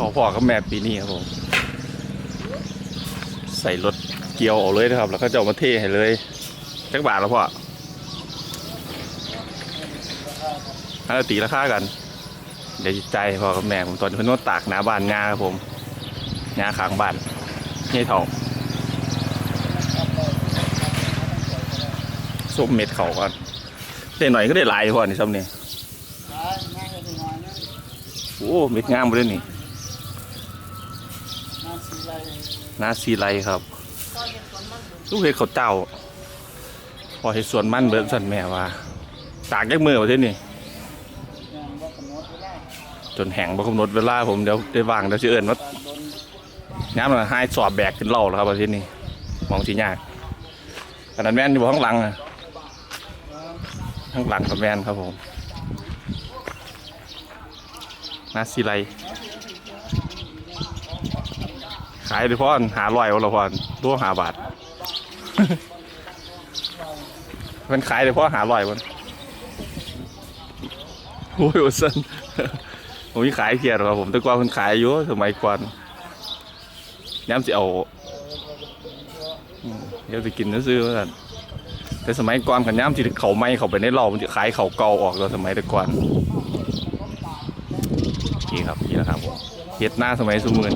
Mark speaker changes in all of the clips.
Speaker 1: ขาพ่อกับแม่ปีนี้ครับผม ใส่รถเกียวออกเลยนะครับ แล้วก็จะเอามาเทให้เลยจักบาทแล้วพ่อถ้าตีราคากัน เดี๋ยวจิตใจพ่อกับแม่ผมตอนนี้เพิ่นนวดตากหน้าบ้านงาครับผมงาขางบ้านนี่เท่าส้มเม็ดเขาก่อนได้หน่อยก็ได้หลายพ่อนี่ซ้ำนี่โอ้เม็ดงามเลยนี่ นาซีไรครับลูกเห็ดเขาวเจ้า พอเห็ดสวนมันเบิดสันแม่ว่า ตากยักมือมาที่นี่จนแห้งบ่กำหนดเวลาผมเดี๋ยวได้วางเดี๋ยวสิเอิ้นว่าน้ำมันให้สอบแบกขึ้นเล่าแล้วครับประเทศนี้มองสิยากขนาดแม่นอยู่ข้างหลังอะข้างหลังกับแม่นครับผมนาซีไร ขายด้พอนหาลอยวะละพอนตัวหาบาทมันขายด้พอหาลอยวันโอ้ยโอซันผมมีขายเกียร์ครับผมแต่ก่อนมันขายอยู่สมัยก่อนย้ำสิเอาอืมเดี๋ยวไปกินซื้อๆว่าซั่นแต่สมัยก่อนขันย้ำสิเขาไม่เขาไปในเรามันจะขายเขาเก่าออกตอนสมัยแต่ก่อนนี่ครับนี่นะครับผมเฮ็ดหน้าสมัยสมือน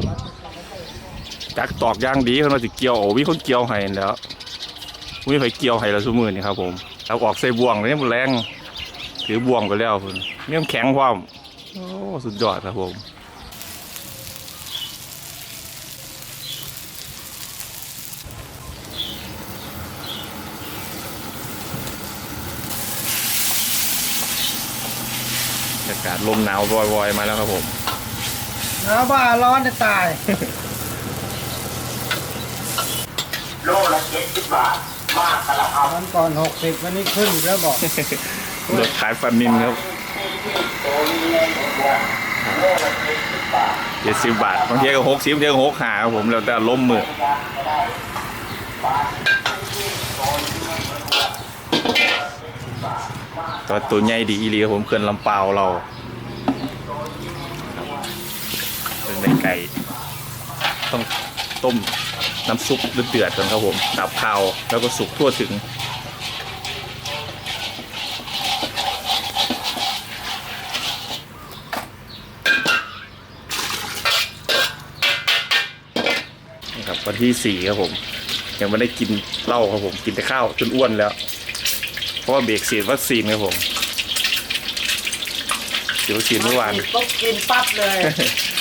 Speaker 1: จักตอกย่างดีเขาเราจะเกี่ยวโอ้วิคนเกี่ยวให้แล้วมีไฟเกี่ยวให้เราสมือนี่ครับผมเอาออกใส่บ่วงเลยมันแรงถือบ่วงไปแล้วคุณเนี่ยมันแข็งความโอ้สุดยอดครับผมอากาศลมหนาววอยๆมาแล้วครับผม
Speaker 2: หนาวบ้าร้อนจะตาย
Speaker 3: โลละเจ็ด สิบบาท มากตละครับ
Speaker 2: วันก่อนหกสิบวันนี้ขึ้นอีกแล้วบอก
Speaker 1: รถขายฟันนินครับเจ็ดสิบบาทบางทีก็หกสิบบางทีก็หกหาครับผมแล้วแต่ล้มมือตัวตัวใหญ่ดีอีหลีครับผมเขื่อนลำเปาวเราเป็นในไก่ต้องต้ม น้ำซุปเดือดๆก่อนครับผมดับคาวแล้วก็สุกทั่วถึงนี่ครับวันที่สี่ครับผม ยังไม่ได้กินเหล้าครับผมกินแต่ข้าวจนอ้วนแล้ว เพราะว่าเบรกฉีดวัคซีนครับผมฉีดวัคซีนเมื่อวาน
Speaker 2: ปุ๊บกินปั๊บเลย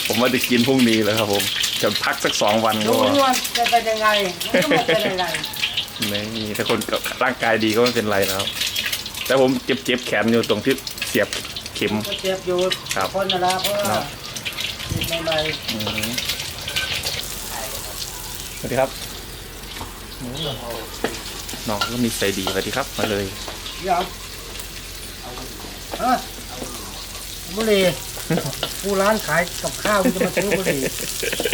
Speaker 1: ผมว่าจะกินพรุ่งนี้แล้วครับผม จะพักสักสองวันก็
Speaker 2: รู้ว่าจะเป็นยังไงมันก็ไม่เป็นยังไง
Speaker 1: ไม่มีถ้าคนร่างกายดีก็ไม่เป็นไรนะครับแต่ผมเจ็บเจ็บแขนอยู่ตรงที่เสียบเข็ม
Speaker 2: ก็เจ็บอยู่
Speaker 1: ครับ
Speaker 2: คนนะละเพราะว่า
Speaker 1: ครับ
Speaker 2: ติดใหม่
Speaker 1: อืมสวัสดีครับน้องก็มีใจดีสวัสดีครับ มาเลย
Speaker 2: ๆเดี๋ยวฮะบุหรี่ ผู้ร้านขายกับข้าวจะมาซื้อบุหรี่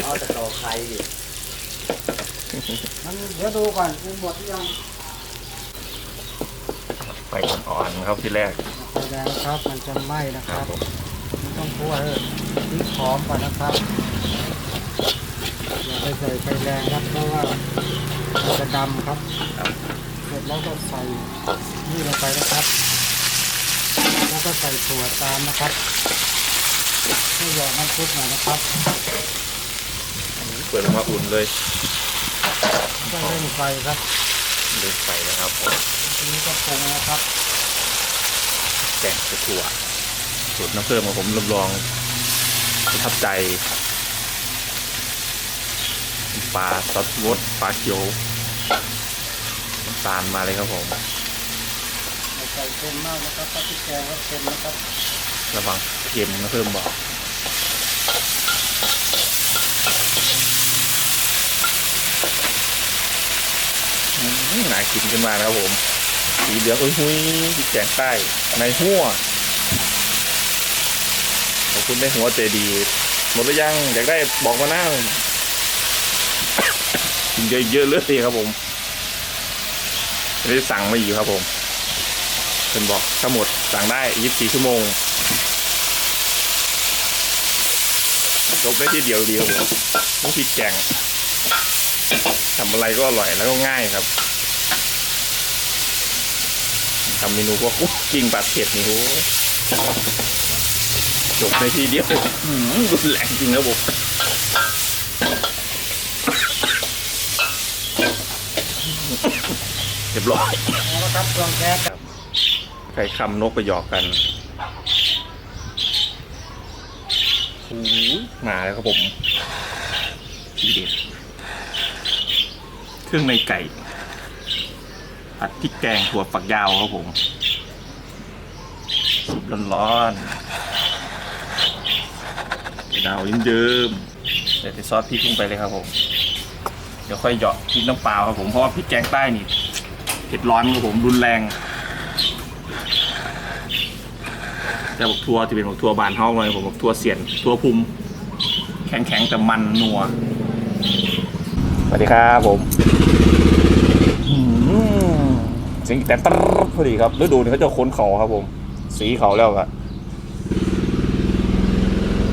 Speaker 3: เอาแต่เราใครดิ
Speaker 2: มันเดี๋ยวดูก่อนกูหมดหรือยัง
Speaker 1: ไฟอ่อนๆครับที่แรก
Speaker 2: ไฟแดงครับ มันจะไหม้นะค
Speaker 1: ครั
Speaker 2: รั
Speaker 1: บบผม
Speaker 2: มันต้องคั่วให้พริกหอมก่อนนะครับอย่าไปใส่ไฟแรงครับเพราะว่ามันจะดำครับ
Speaker 1: ครับ
Speaker 2: เสร็จแล้วก็ใส่นี่ลงไปนะครับ แล้วก็ใส่ถั่วตามนะครับ ให้หยอดน้ำซุปหน่อยนะครับ
Speaker 1: เปิดออกมาอุ่นเลย
Speaker 2: ก็เร่งไฟครับ
Speaker 1: เดินไปแล้วครับผม
Speaker 2: ทีนี้ก็ปรุงนะครับ
Speaker 1: แกงกระถั่วสูตรน้ำเพิ่มของผมรับรองประทับใจปลาซอสวดปลาเขียวน้ำตาลมาเลยครับผม
Speaker 2: ไม่ใส่เค็มมากนะครับถ้าพริกแกงก็เค็มนะครับ
Speaker 1: ระวังเค็มนะเพิ่มบอกอืมน่ากินขึ้นมานะครับผม สีเหลืองอุ้ยหุยที่แกงใต้ ในหัว ขอบคุณได้หัวใจดี หมดหรือยัง อยากได้บอกมาหน้ากินเยอะๆเลยครับผมไม่ได้สั่งมาอยู่ครับผมเพิ่นบอกถ้าหมดสั่งได้ 24 ชั่วโมง จบได้ที่เดียวเดียวต้องพริกแกงทำอะไรก็อร่อยแล้วก็ง่ายครับทำเมนูพวกอุ๊ยกิ้งปลาเผ็ดนี่โหจบในทีเดียวอื้อหือรุนแรงจริงครับผมเรียบร้อย
Speaker 2: แล้วก็ครับเครื่องแก๊ส
Speaker 1: ไข่คำนกไปหยอกกันโอ้โห มาแล้วครับผมทีเด็ดเครื่องในไก่ผัดพริกแกงถั่วฝักยาวครับผมสุปร้อนๆดาวเยิ้มๆเดี๋ยวจะซอสพริกลงไปเลยครับผม เดี๋ยวค่อยเหยาะพริกน้ำเปล่าครับผม เพราะว่าพริกแกงใต้นี่เผ็ดร้อนครับผมรุนแรง แต่บอกทัวจะเป็นบอกทัวบานเฮ้าเลยผมบอกทัวเสียนทัวภูมิแข็งแข็งๆแต่มันนัวสวัสดีครับผมเสียงแต่ตรพอดีครับฤดูนี้เขาจะค้นเขาครับผม สีเขาแล้วครับ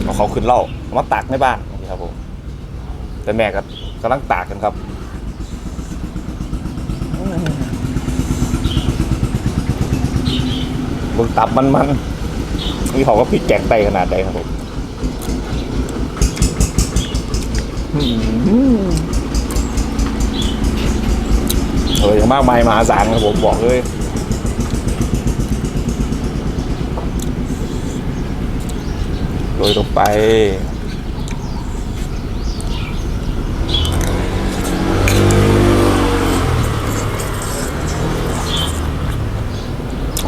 Speaker 1: เอาเขาขึ้นเล่ามาตากในบ้านนี่ครับผม แต่แม่ก็กำลังตากกันครับมึงตับมันมัน นี่เขาก็พริกแกงไตขนาดใดครับผมอืมเฮ้ยมากมายมหาศาลครับผมบอกเลยโรยลงไป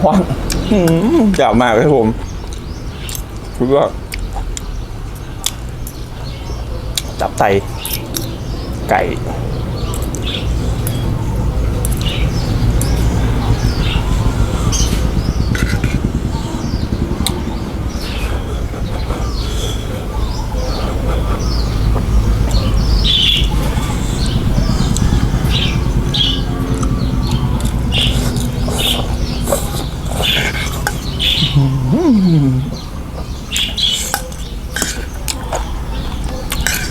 Speaker 1: หวานอื้อหือจับมากเลยผม คือว่าจับไตไก่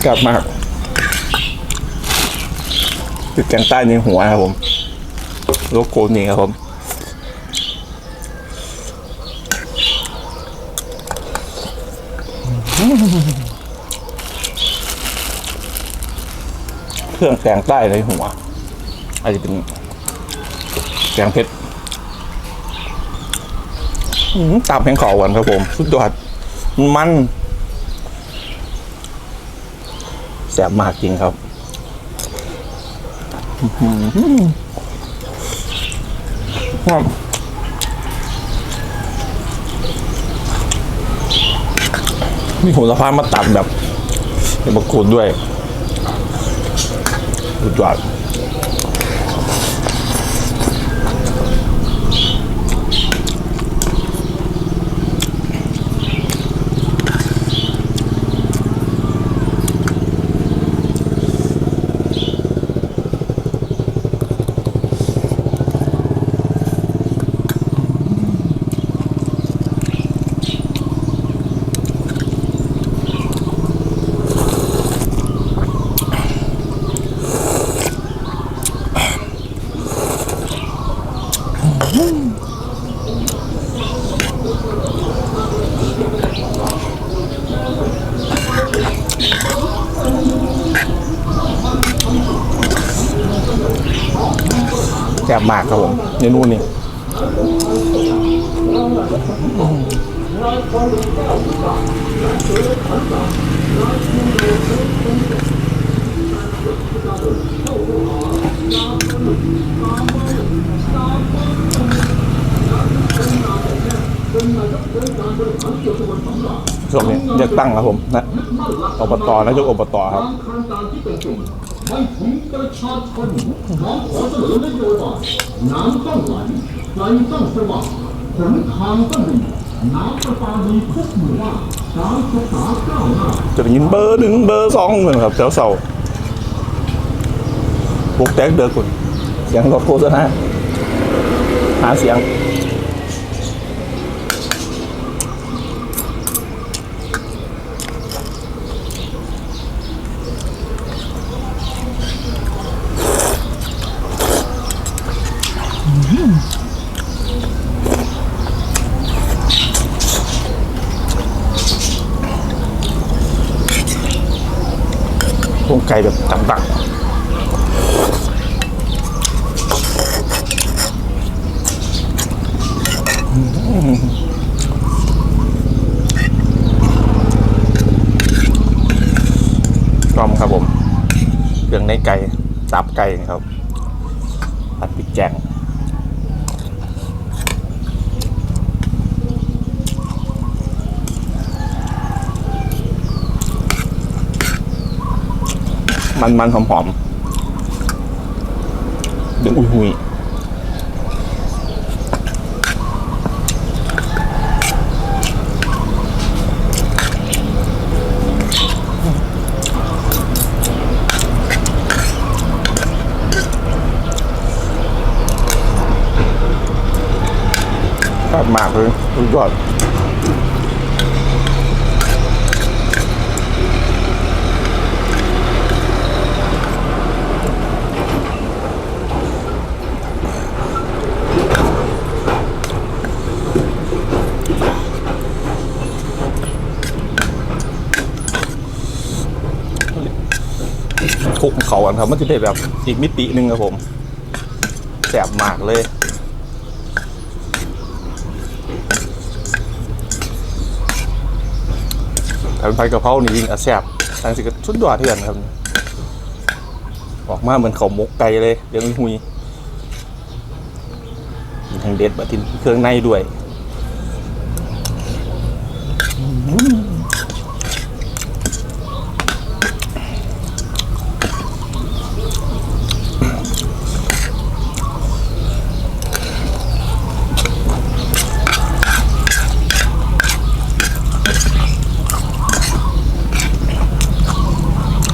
Speaker 1: กลับมากติดแกงใต้ในหัวครับผมโลโก้นี่ครับผมเครื่องแกงใต้ในหัวอาจจะเป็นแกงเพชรตามแพงขากันครับผม สุดยอดมัน แสบมากจริงครับอื้อหือครับมีหัวละพามาตัดแบบเป็นมะกรูดด้วยสุดยอด แสบมากครับผมเมนูนี้ ช่วงนี้เลือกตั้งครับผมนะอบตนายกอบตครับ
Speaker 4: ให้ถึงประชาชนน้องขอเสนอนโยบายน้ำต้องไหลไฟต้องสว่างหนทางต้องดีน้ำประปาดีทุกหมู่บ้านการศึกษาก้าวหน้า
Speaker 1: จะได้ยินเบอร์หนึ่งเบอร์สองเหมือนครับแถวเสาบุกแตกเดือคุณเสียงรถโฆษณา หาเสียง Mm-hmm. ในไก่ตับไก่ครับผัดพริกแกงมันมันหอมหอมเดึงอุ้ยหุย มากเลยสุดยอดคลุกเขากันครับ มันจะได้แบบอีกมิติหนึ่งครับผมแสบมากเลย แต่เป็นผัดกะเพรานี่ยิงอะแสบทางสิก็ชุดดอดเถื่อนครับ ออกมาเหมือนเขามกไก่เลยเดี๋ยวหุยมีทางเด็ดแบบที่เครื่องในด้วย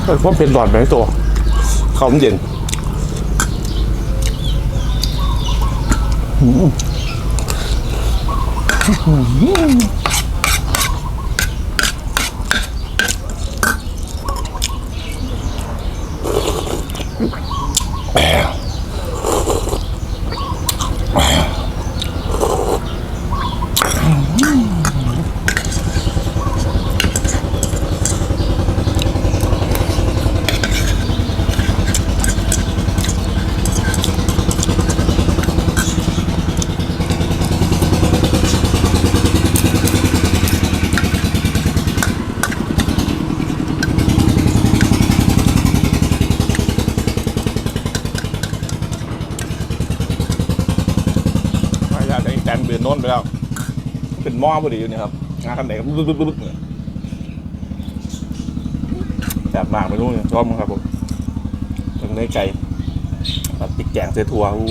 Speaker 1: เออว่าเป็นหลอดไหมตัวเขาเย็นไม่ โน้นไปแล้ว เป็นหม้อพอดีอยู่นี่ครับงานคันไหนก็บึ๊บบึ๊บบึ๊บบุบเนี่ยแสบมากไม่รู้เนี่ยชอบมั้งครับผมถึงได้ไก่ผัดพริกแกงเสือถั่วอู้